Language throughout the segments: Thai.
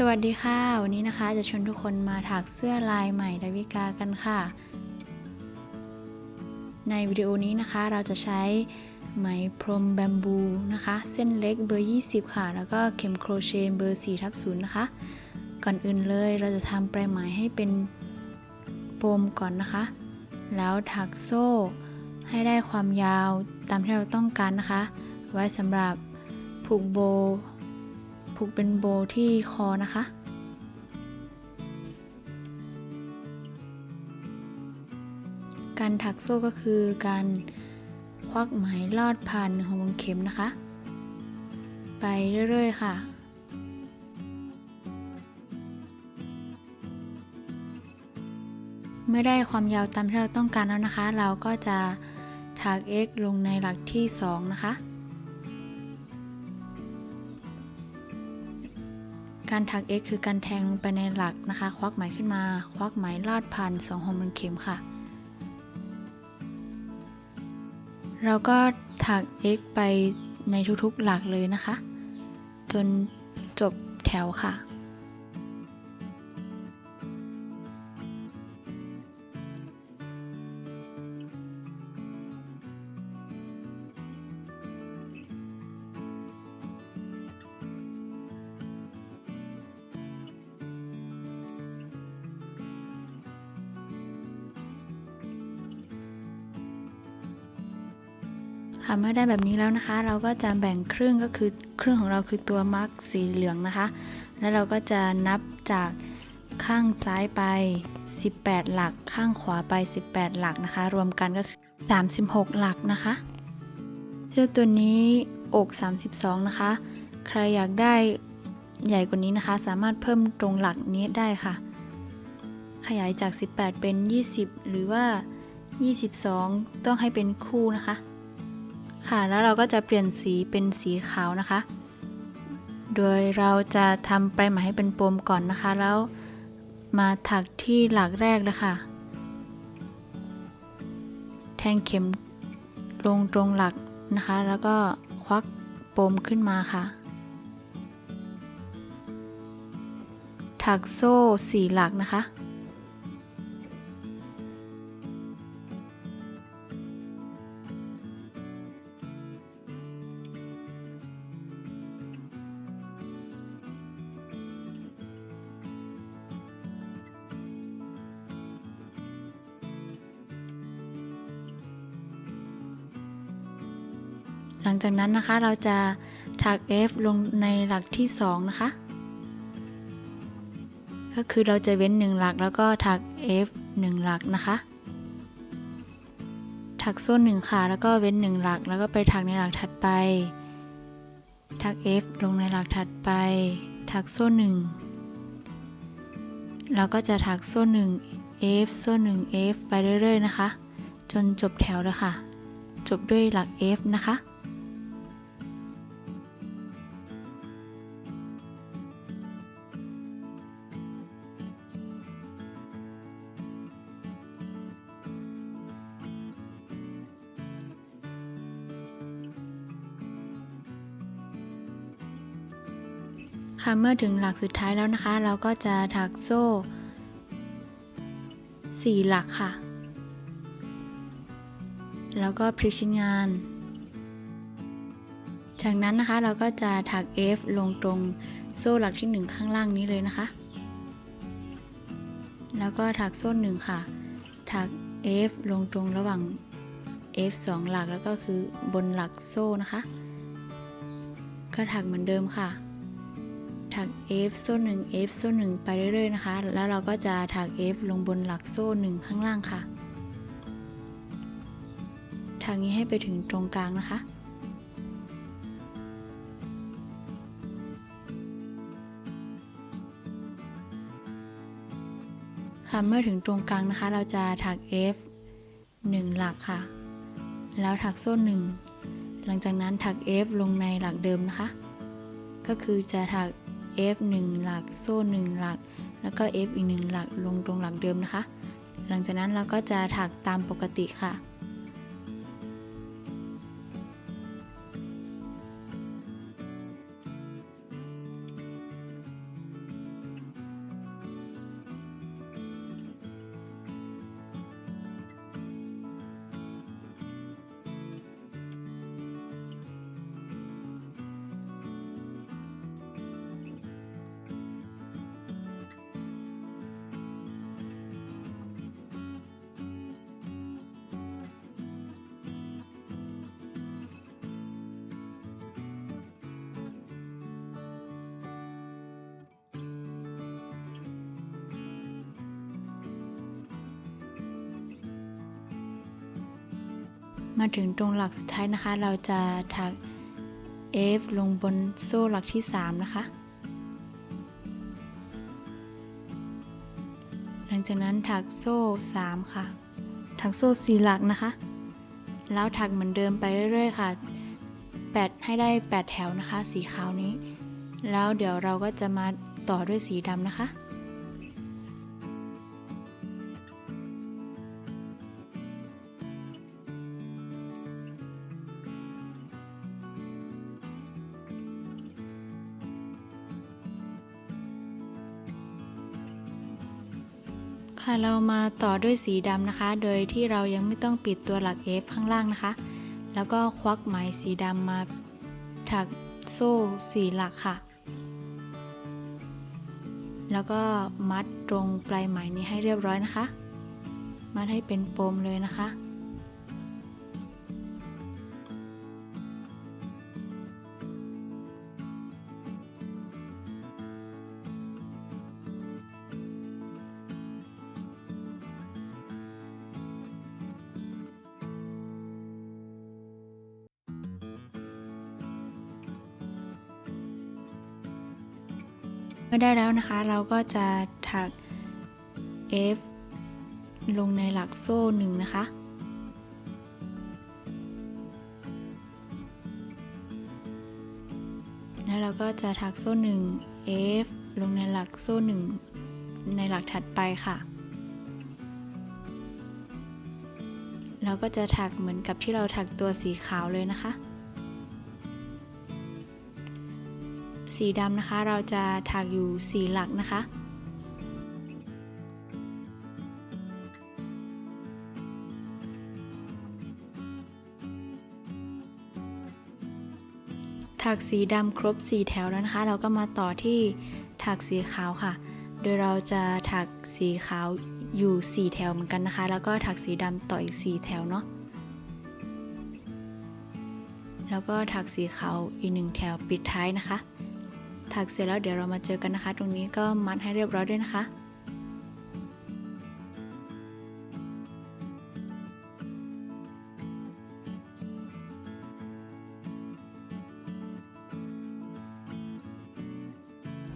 สวัสดีค่ะ วันนี้นะคะจะชวนทุกคนมาถักเสื้อลายใหม่ดาวิกากันค่ะ ในวิดีโอนี้นะคะเราจะใช้ไหมพรมแบมบูนะคะ เส้นเล็กเบอร์ 20 ค่ะ แล้วก็เข็มโครเชต์เบอร์4ทับ0นะคะ ก่อนอื่นเลยเราจะทำปลายไหมให้เป็นโฟมก่อนนะคะ แล้วถักโซ่ให้ได้ความยาวตามที่เราต้องการนะคะ ไว้สำหรับผูกโบ ผูกเป็นโบที่คอนะคะการถักโซ่ก็คือการควักไหมลอดผ่านหัวเข็มนะคะ ไปเรื่อยๆค่ะ เมื่อได้ความยาวตามที่เราต้องการแล้วนะคะ เราก็จะถัก x ลงในหลักที่ 2 นะคะ การถัก x คือการแทงลงไปในหลักนะคะ ควักไหมขึ้นมา ควักไหมลอดผ่าน2หัวมันเข็มค่ะ เราก็ถัก x ไปในทุกๆหลักเลยนะคะ จนจบแถวค่ะ ค่ะเมื่อได้แบบนี้แล้วนะคะ เราก็จะแบ่งครึ่งก็คือครึ่งของเราคือตัวมาร์กสีเหลืองนะคะ แล้วเราก็จะนับจากข้างซ้ายไป 18 หลัก ข้างขวาไป 18 หลักนะคะ รวมกันก็คือ 36 หลักนะคะเสื้อตัวนี้อก 32 นะคะ ใครอยากได้ใหญ่กว่านี้นะคะ สามารถเพิ่มตรงหลักนี้ได้ค่ะ ขยายจาก 18 เป็น 20 หรือว่า 22 ต้องให้เป็นคู่นะคะ ค่ะแล้วเราก็จะเปลี่ยนสีเป็นสีขาวนะคะ โดยเราจะทำปลายไหมให้เป็นปมก่อนนะคะ แล้วมาถักที่หลักแรกเลยค่ะ แทงเข็มลงตรงหลักนะคะ แล้วก็ควักปมขึ้นมาค่ะ ถักโซ่สี่หลักนะคะ จากนั้นนะคะเราจะถัก F ลงในหลักที่ 2 นะคะ ก็คือเราจะเว้น 1 หลักแล้วก็ถัก F 1 หลักนะคะ ถักโซ่1ค่ะแล้วก็เว้น 1 หลัก แล้วก็ไปถักในหลักถัดไป ถัก F ลงในหลักถัดไป ถักโซ่1แล้วก็จะถักโซ่1 F โซ่1 F ไปเรื่อยๆนะคะ จนจบแถวเลยค่ะ จบด้วยหลัก F นะคะ เมื่อถึงหลักสุดท้ายแล้วนะคะ เราก็จะถักโซ่ 4 หลักค่ะ แล้วก็พลิกชิ้นงาน จากนั้นนะคะเราก็จะถัก F ลงตรงโซ่หลักที่ 1 ข้างล่างนี้เลยนะคะ แล้วก็ถักโซ่1ค่ะ ถัก F ลงตรงระหว่าง F 2 หลักแล้วก็คือบนหลักโซ่นะคะ ก็ถักเหมือนเดิมค่ะ ถัก F โซ่1 F โซ่1ไปเรื่อยๆนะคะ แล้วเราก็จะถัก F ลงบนหลักโซ่ 1 ข้างล่างค่ะทางนี้ให้ไปถึงตรงกลางนะคะค่ะเมื่อถึงตรงกลางนะคะ เราจะถัก F 1 หลักค่ะ แล้วถักโซ่ 1 หลังจากนั้นถัก F ลงในหลักเดิมนะคะ ก็คือจะถัก F 1 หลัก โซ่1หลัก แล้วก็ F อีก1หลักลงตรงหลักเดิมนะคะ หลังจากนั้นเราก็จะถักตามปกติค่ะ มาถึงตรงหลักสุดท้ายนะคะ เราจะถัก F ลงบนโซ่หลักที่ 3 นะคะ หลังจากนั้นถักโซ่ 3 ค่ะ ถักโซ่ 4 หลักนะคะ แล้วถักเหมือนเดิมไปเรื่อยๆ ค่ะ 8 ให้ได้ 8 แถวนะคะ สีขาวนี้ แล้วเดี๋ยวเราก็จะมาต่อด้วยสีดำนะคะ เรามาต่อด้วยสีดำนะคะ โดยที่เรายังไม่ต้องปิดตัวหลัก F ข้างล่างนะคะ แล้วก็ควักไหมสีดำมาถักโซ่สีหลักค่ะ แล้วก็มัดตรงปลายไหมนี้ให้เรียบร้อยนะคะ มัดให้เป็นปมเลยนะคะ เมื่อได้แล้วนะคะ เราก็จะถัก F ลงในหลักโซ่หนึ่งนะคะ แล้วเราก็จะถักโซ่หนึ่ง F ลงในหลักโซ่หนึ่งในหลักถัดไปค่ะ เราก็จะถักเหมือนกับที่เราถักตัวสีขาวเลยนะคะ สีดำนะคะ เราจะถักอยู่4หลักนะคะ ถักสีดำครบ 4 แถวแล้วนะคะ เราก็มาต่อที่ถักสีขาวค่ะ โดยเราจะถักสีขาวอยู่ 4 แถวเหมือนกันนะคะ แล้วก็ถักสีดำต่ออีก 4 แถวเนาะแล้วก็ถักสีขาวอีกหนึ่งแถวปิดท้ายนะคะ ถักเสร็จแล้วเดี๋ยวเรามาเจอกันนะคะ ตรงนี้ก็มัดให้เรียบร้อยด้วยนะคะ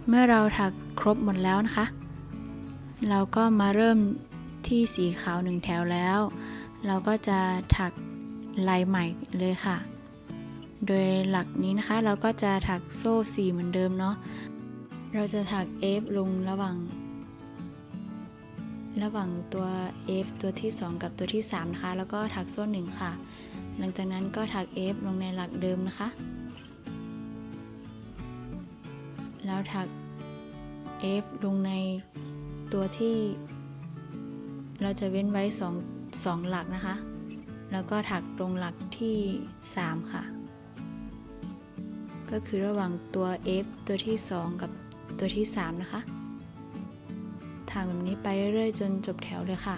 เมื่อเราถักครบหมดแล้วนะคะ เราก็มาเริ่มที่สีขาวหนึ่งแถวแล้ว เราก็จะถักลายใหม่เลยค่ะ โดยหลักนี้นะคะเราก็จะถักโซ่4เหมือนเดิมเนาะ เราจะถัก F ลงระหว่าง ระหว่างตัว F ตัวที่ 2 กับตัวที่ 3 นะคะ แล้วก็ถักโซ่ 1 ค่ะ หลังจากนั้นก็ถัก F ลงในหลักเดิมนะคะ แล้วถัก F ลงในตัวที่เราจะเว้นไว้ 2 2 หลักนะคะ แล้วก็ถักตรงหลักที่ 3 ค่ะ ก็คือระหว่างตัว F ตัวที่ 2 กับตัวที่ 3 นะคะทางแบบนี้ไปเรื่อยๆ จนจบแถวเลยค่ะ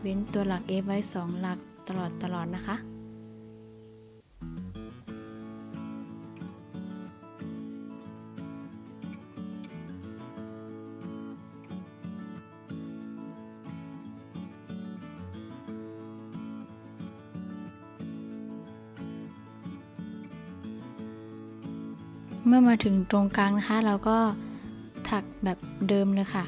เว้นตัวหลัก F ไว้ 2 หลักตลอดตลอดนะคะ มาถึงตรงกลางนะคะ เราก็ถักแบบเดิมเลยค่ะ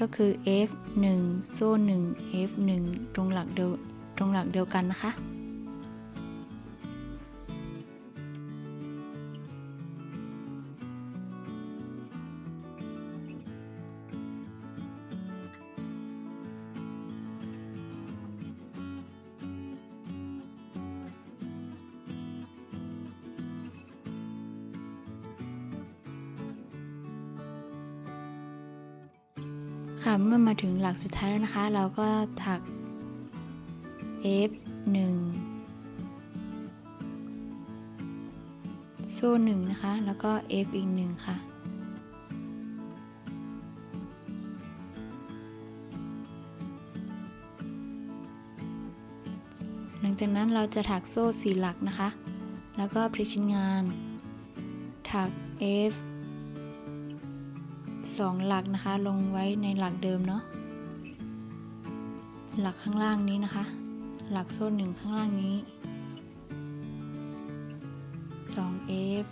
ก็คือ F 1โซ่1 F 1ตรงหลักเดียวตรงหลักเดียวกันนะคะ ค่ะเมื่อมาถึงหลักสุดท้ายแล้วนะคะ เราก็ถัก F 1โซ่1นะคะ แล้วก็ F อีก1ค่ะ หลังจากนั้นเราจะถักโซ่สี่หลักนะคะ แล้วก็พลิกชิ้นงาน ถัก F สองหลักนะคะ ลงไว้ในหลักเดิมเนาะหลักข้างล่างนี้นะคะ หลักโซ่หนึ่งข้างล่างนี้ 2F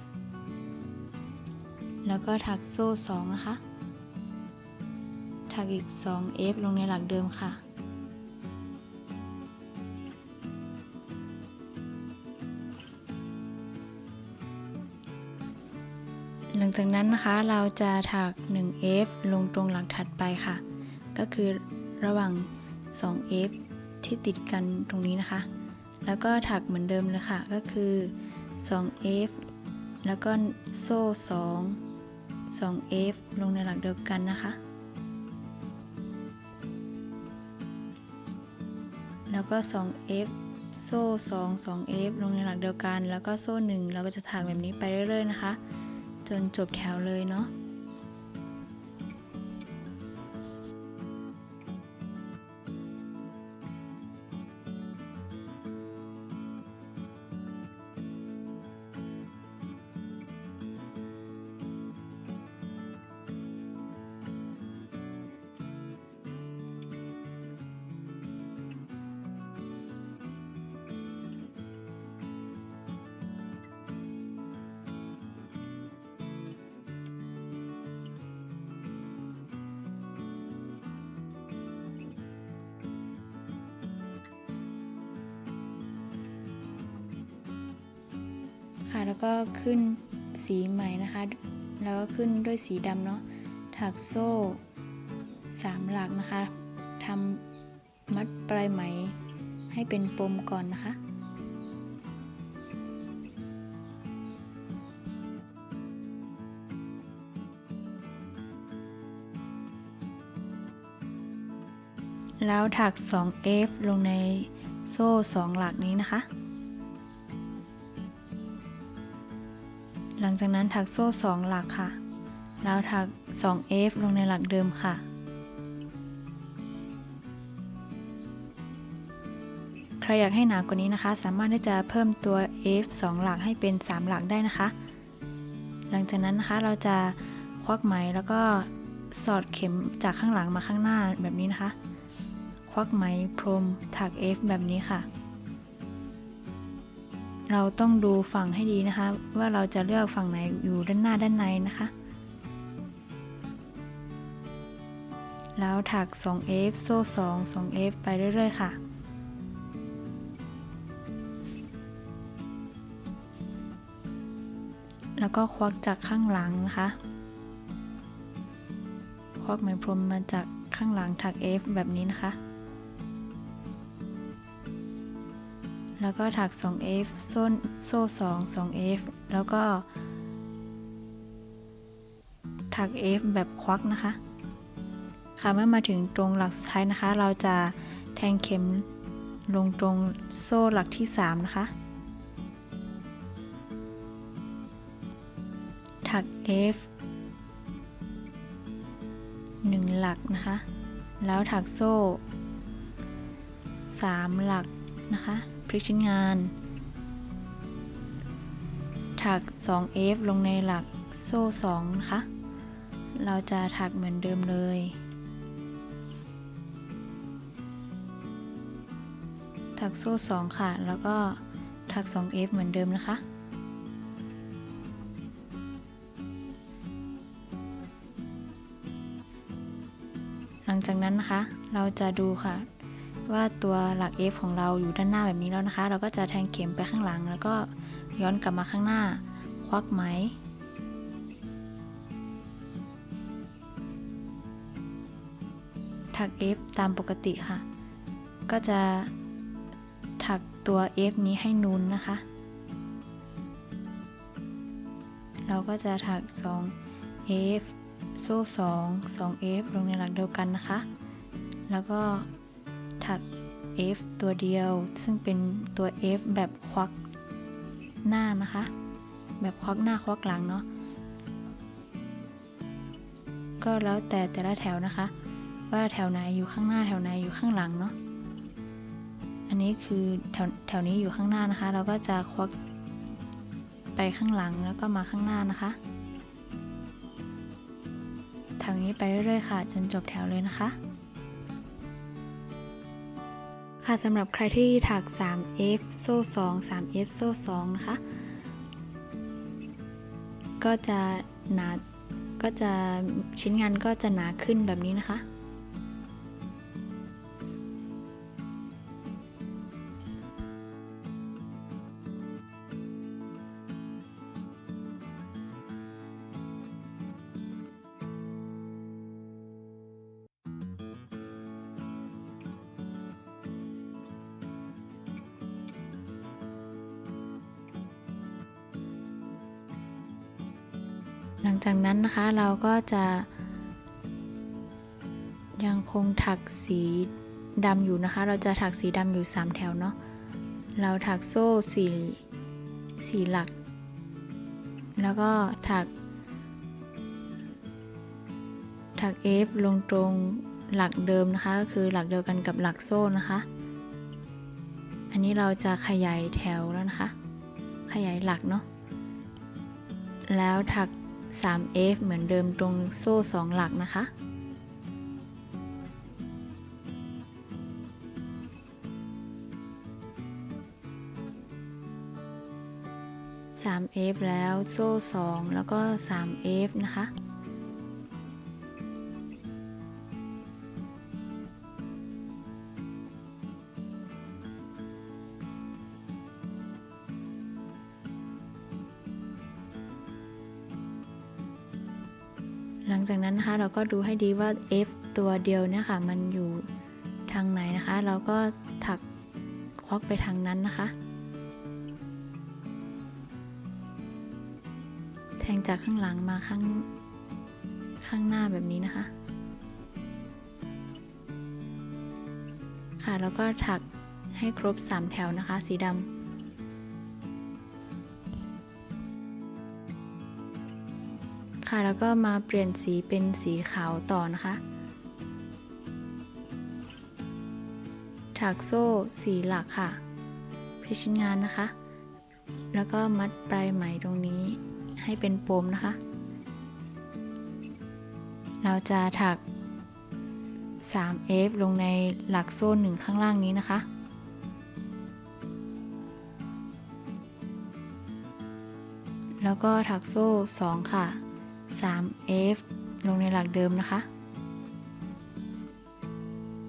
แล้วก็ถักโซ่ 2 นะคะ ถักอีก 2F ลงในหลักเดิมค่ะ จากนั้นนะคะเราจะถัก 1F ลงตรงหลักถัดไปค่ะ ก็คือระหว่าง 2F ที่ติดกันตรงนี้นะคะ แล้วก็ถักเหมือนเดิมเลยค่ะ ก็คือ 2F แล้วก็โซ่ 2 2F ลงในหลักเดียวกันนะคะ แล้วก็ 2F โซ่ 2 2F ลงในหลักเดียวกัน แล้วก็โซ่ 1 เราก็จะถักแบบนี้ไปเรื่อย ๆ นะคะ จนจบแถวเลยเนาะ แล้วก็ขึ้นสีใหม่นะคะ แล้วก็ขึ้นด้วยสีดำเนาะ ถักโซ่สามหลักนะคะทำมัดปลายไหมให้เป็นปมก่อนนะคะแล้วถัก 2F ลงในโซ่ 2 หลักนี้นะคะ หลังจากนั้นถักโซ่ 2 หลักค่ะ แล้วถัก 2F ลงในหลักเดิมค่ะ ใครอยากให้หนากว่านี้นะคะ สามารถที่จะเพิ่มตัว F 2 หลักให้เป็น 3 หลักได้นะคะ หลังจากนั้นนะคะเราจะควักไหมแล้วก็สอดเข็มจากข้างหลังมาข้างหน้าแบบนี้นะคะ ควักไหมพรมถัก F แบบนี้ค่ะ เราต้องดูฝั่งให้ดีนะคะ ว่าเราจะเลือกฝั่งไหนอยู่ด้านหน้าด้านในนะคะ แล้วถัก 2F โซ่ 2 2F ไปเรื่อย ๆ ค่ะแล้วก็ควักจากข้างหลังนะคะ ควักไหมพรมมาจากข้างหลังถัก F แบบนี้นะคะ แล้วก็ถัก 2F โซ่โซ่2 2F แล้วก็ ถัก F แบบควักนะคะ ค่ะเมื่อมาถึงตรงหลักสุดท้ายนะคะ เราจะแทงเข็มลงตรงโซ่หลักที่ 3 นะคะ ถัก F 1 หลักนะคะ แล้วถักโซ่ 3 หลักนะคะ ลิกชิ้นงาน ถัก 2F ลงในหลักโซ่2นะคะ เราจะถักเหมือนเดิมเลยถักโซ่ 2 ค่ะ แล้วก็ถัก 2F เหมือนเดิมนะคะ หลังจากนั้นนะคะ เราจะดูค่ะ ว่าตัวหลัก F ของเราอยู่ด้านหน้าแบบนี้แล้วนะคะ เราก็จะแทงเข็มไปข้างหลัง แล้วก็ย้อนกลับมาข้างหน้า ควักไหม ถัก F ตามปกติค่ะ ก็จะถักตัว F นี้ให้นูนนะคะ เราก็จะถัก 2 F โซ่2 2 F ลงในหลักเดียวกันนะคะ แล้วก็ ถัก F ตัวเดียว ซึ่งเป็นตัว F แบบควักหน้านะคะ แบบควักหน้าควักหลังเนาะก็แล้วแต่แต่ละแถวนะคะ ว่าแถวไหนอยู่ข้างหน้าแถวไหนอยู่ข้างหลังเนาะอันนี้คือแถวแถวนี้อยู่ข้างหน้านะคะ เราก็จะควักไปข้างหลังแล้วก็มาข้างหน้านะคะทางนี้ไปเรื่อยๆค่ะ จนจบแถวเลยนะคะ ค่ะสำหรับใครที่ถัก 3F โซ่ 2 3F โซ่ 2 นะคะ ก็จะหนา ก็จะชิ้นงานก็จะหนาขึ้นแบบนี้นะคะ นะคะ เราก็จะ ยังคงถักสีดำอยู่นะคะ เราจะถักสีดำอยู่ 3 แถวเนาะเราถักโซ่สีสีหลัก แล้วก็ถัก ถัก F ลงตรงหลักเดิมนะคะ ก็คือหลักเดียวกันกับหลักโซ่นะคะ อันนี้เราจะขยายแถวแล้วนะคะ ขยายหลักเนาะ แล้วถัก 3F เหมือนเดิมตรงโซ่ 2 หลักนะคะ 3F แล้วโซ่ 2 แล้วก็ 3F นะคะ งจากนั้นนะคะเราก็ดูให้ดีว่า F ตัวเดียวเนี่ยค่ะมันอยู่ทางไหนนะคะ เราก็ถักควักไปทางนั้นนะคะ แทงจากข้างหลังมาข้างข้างหน้าแบบนี้นะคะ ค่ะแล้วก็ถักให้ครบ 3 แถวนะคะ สีดำ แล้วก็มาเปลี่ยนสีเป็นสีขาวต่อนะคะ ถักโซ่สีหลักค่ะพลิชิ้นงานนะคะ แล้วก็มัดปลายไหมตรงนี้ให้เป็นปมนะคะ เราจะถัก 3F ลงในหลักโซ่หนึ่งข้างล่างนี้นะคะแล้วก็ถักโซ่ 2 ค่ะ 3F ลงในหลักเดิมนะคะ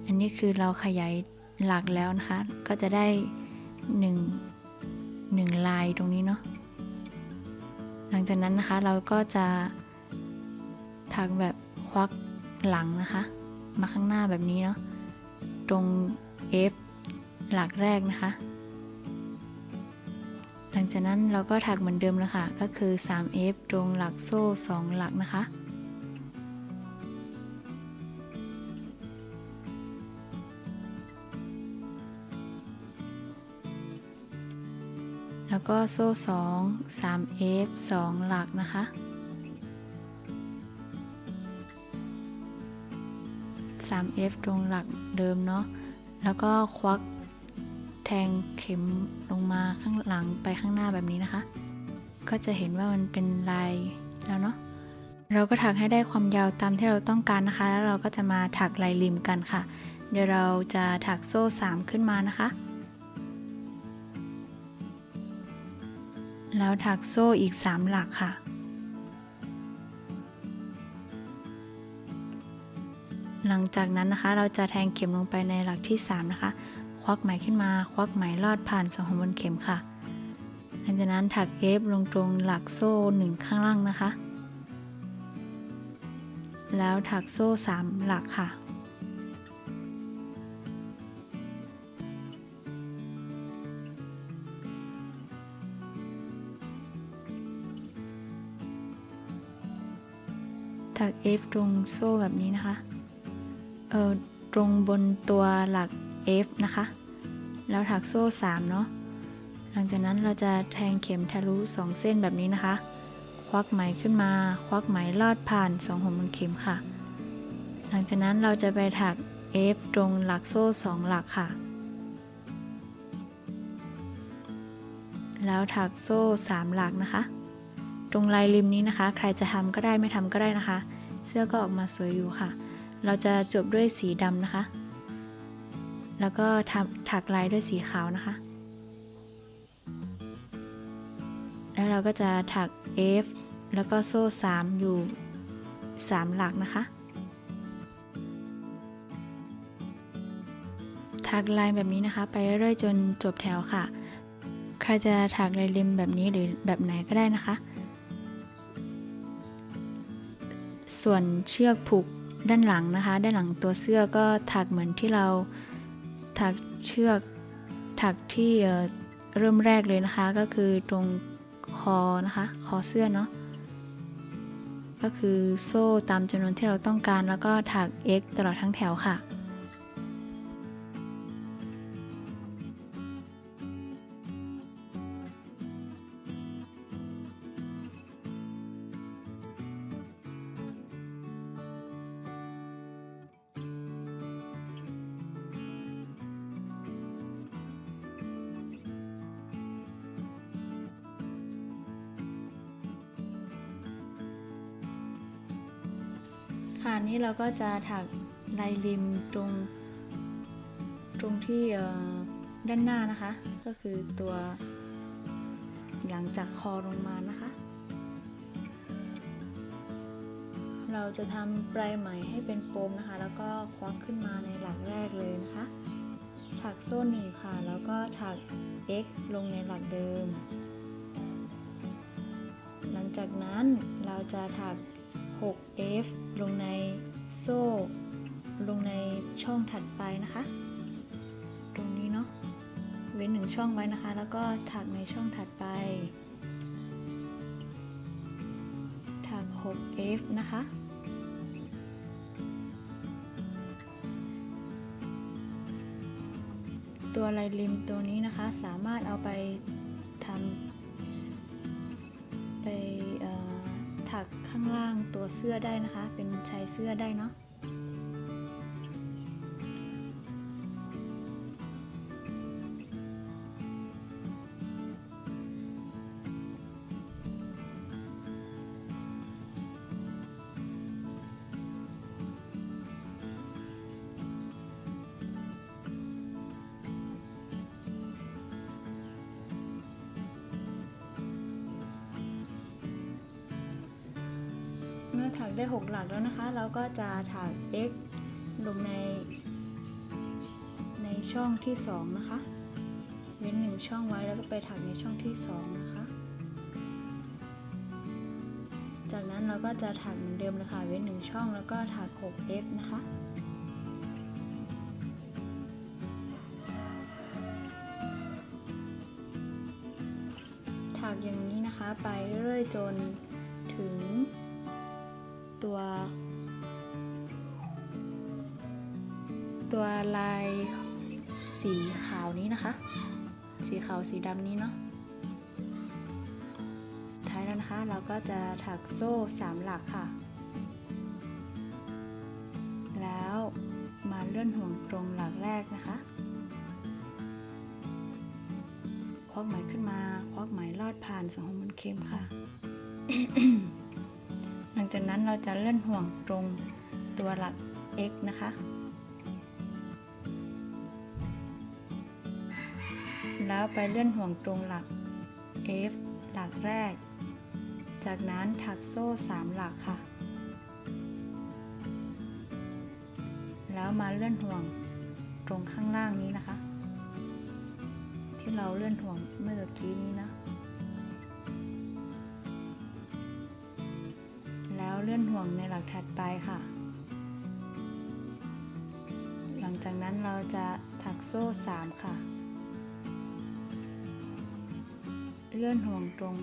อันนี้คือเราขยายหลักแล้วนะคะ ก็จะได้ 1 1 ลายตรงนี้เนาะ หลังจากนั้นนะคะเราก็จะถักแบบควักหลังนะคะ มาข้างหน้าแบบนี้เนาะ ตรง F หลักแรกนะคะ งจากนั้นเราก็ถักเหมือนเดิมแล้วค่ะ ก็คือ 3F ตรงหลักโซ่ 2 หลักนะคะ แล้วก็โซ่ 2 3F 2 หลักนะคะ 3F ตรงหลักเดิมเนาะ แล้วก็ควัก แทงเข็มลงมาข้างหลังไปข้างหน้าแบบนี้นะคะ ก็จะเห็นว่ามันเป็นลายแล้วเนาะเราก็ถักให้ได้ความยาวตามที่เราต้องการนะคะ แล้วเราก็จะมาถักลายริมกันค่ะ เดี๋ยวเราจะถักโซ่ 3 ขึ้นมานะคะ แล้วถักโซ่อีก 3 หลักค่ะ หลังจากนั้นนะคะเราจะแทงเข็มลงไปในหลักที่ 3 นะคะ ควักไหมขึ้นมา ควักไหมลอดผ่านสองหัวบนเข็มค่ะ หลังจากนั้นถักเอฟลงตรงหลักโซ่1ข้างล่างนะคะ แล้วถักโซ่3หลักค่ะถัก F ตรงโซ่แบบนี้นะคะ เออตรงบนตัวหลัก F นะคะ แล้วถักโซ่ 3 เนาะ หลังจากนั้นเราจะแทงเข็มทะลุ 2 เส้นแบบนี้นะคะ ควักไหมขึ้นมา ควักไหมลอดผ่าน2หัวบนเข็มค่ะ หลังจากนั้นเราจะไปถัก F ตรงหลักโซ่ 2 หลักค่ะ แล้วถักโซ่ 3 หลักนะคะ ตรงลายริมนี้นะคะ ใครจะทำก็ได้ไม่ทำก็ได้นะคะ เสื้อก็ออกมาสวยอยู่ค่ะ เราจะจบด้วยสีดำนะคะ แล้วก็ทำถักลายด้วยสีขาวนะคะ แล้วเราก็จะถัก F แล้วก็โซ่ 3 อยู่ 3 หลักนะคะ ถักลายแบบนี้นะคะ ไปเรื่อยจนจบแถวค่ะ ใครจะถักลายริมแบบนี้หรือแบบไหนก็ได้นะคะ ส่วนเชือกผูกด้านหลังนะคะ ด้านหลังตัวเสื้อก็ถักเหมือนที่เรา ถักเชือกถักที่เริ่มแรกเลยนะคะ ก็คือตรงคอนะคะคอเสื้อเนาะก็คือโซ่ตามจำนวนที่เราต้องการแล้วก็ถัก x ตลอดทั้งแถวค่ะ ค่ะนนี้เราก็จะถักลายริมตรงตรงที่ด้านหน้านะคะ ก็คือตัวหลังจากคอลงมานะคะ เราจะทำปลายไหมให้เป็นปมนะคะ แล้วก็ควักขึ้นมาในหลักแรกเลยนะคะ ถักโซ่หนึ่งค่ะ แล้วก็ถัก x ลงในหลักเดิม หลังจากนั้นเราจะถัก 6f ลงในโซ่ ลงในช่องถัดไปนะคะ ตรงนี้เนาะ เว้นหนึ่งช่องไว้นะคะ แล้วก็ถักในช่องถัดไป ถัก 6f นะคะตัวลายริมตัวนี้นะคะสามารถเอาไปทำ ถักข้างล่างตัวเสื้อได้นะคะ เป็นชายเสื้อได้เนาะ ถักได้ 6 หลักแล้วนะคะ เราก็จะถัก x ลงใน ในช่องที่ 2 นะคะ เว้นหนึ่งช่องไว้แล้วก็ไปถักในช่องที่ 2 นะคะ จากนั้นเราก็จะถักเหมือนเดิมเลยค่ะ เว้นหนึ่งช่องแล้วก็ถัก 6f นะคะถักอย่างนี้นะคะไปเรื่อยๆจน ตัวตัวลายสีขาวนี้นะคะ สีขาวสีดำนี้เนาะท้ายแล้วนะคะ เราก็จะถักโซ่สามหลักค่ะ แล้วมาเลื่อนห่วงตรงหลักแรกนะคะควักไหมขึ้นมาควักไหมลอดผ่านสองหัวมันเข็มค่ะ งจากนั้นเราจะเลื่อนห่วงตรงตัวหลัก x นะคะ แล้วไปเลื่อนห่วงตรงหลัก f หลักแรก จากนั้นถักโซ่ 3 หลักค่ะ แล้วมาเลื่อนห่วงตรงข้างล่างนี้นะคะ ที่เราเลื่อนห่วงเมื่อกี้นี้นะ ลักถัดไปค่ะ หลังจากนั้นเราจะถักโซ่ 3 ค่ะ เลื่อนห่วงตรง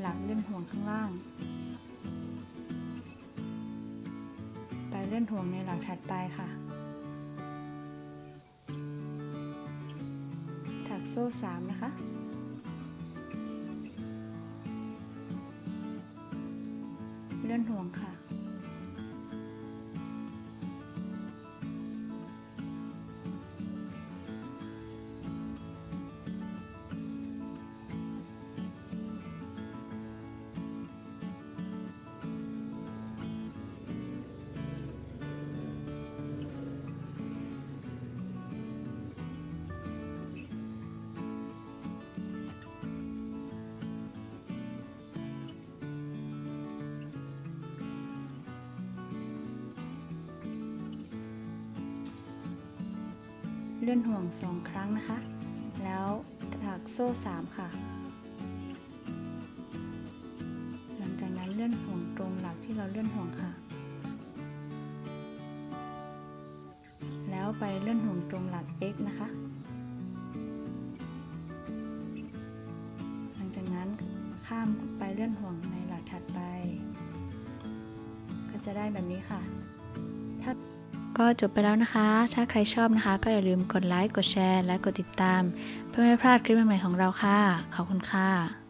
หลักเลื่อนห่วงข้างล่าง ไปเลื่อนห่วงในหลักถัดไปค่ะ ถักโซ่ 3 นะคะ เลื่อนห่วงสองครั้งนะคะ แล้วถักโซ่สามค่ะ หลังจากนั้นเลื่อนห่วงตรงหลักที่เราเลื่อนห่วงค่ะ แล้วไปเลื่อนห่วงตรงหลัก x นะคะ หลังจากนั้นข้ามไปเลื่อนห่วงในหลักถัดไป ก็จะได้แบบนี้ค่ะ ก็จบไปแล้วนะคะ ถ้าใครชอบนะคะ ก็อย่าลืมกดไลค์ กดแชร์ และกดติดตาม เพื่อไม่พลาดคลิปใหม่ๆของเราค่ะ ขอบคุณค่ะ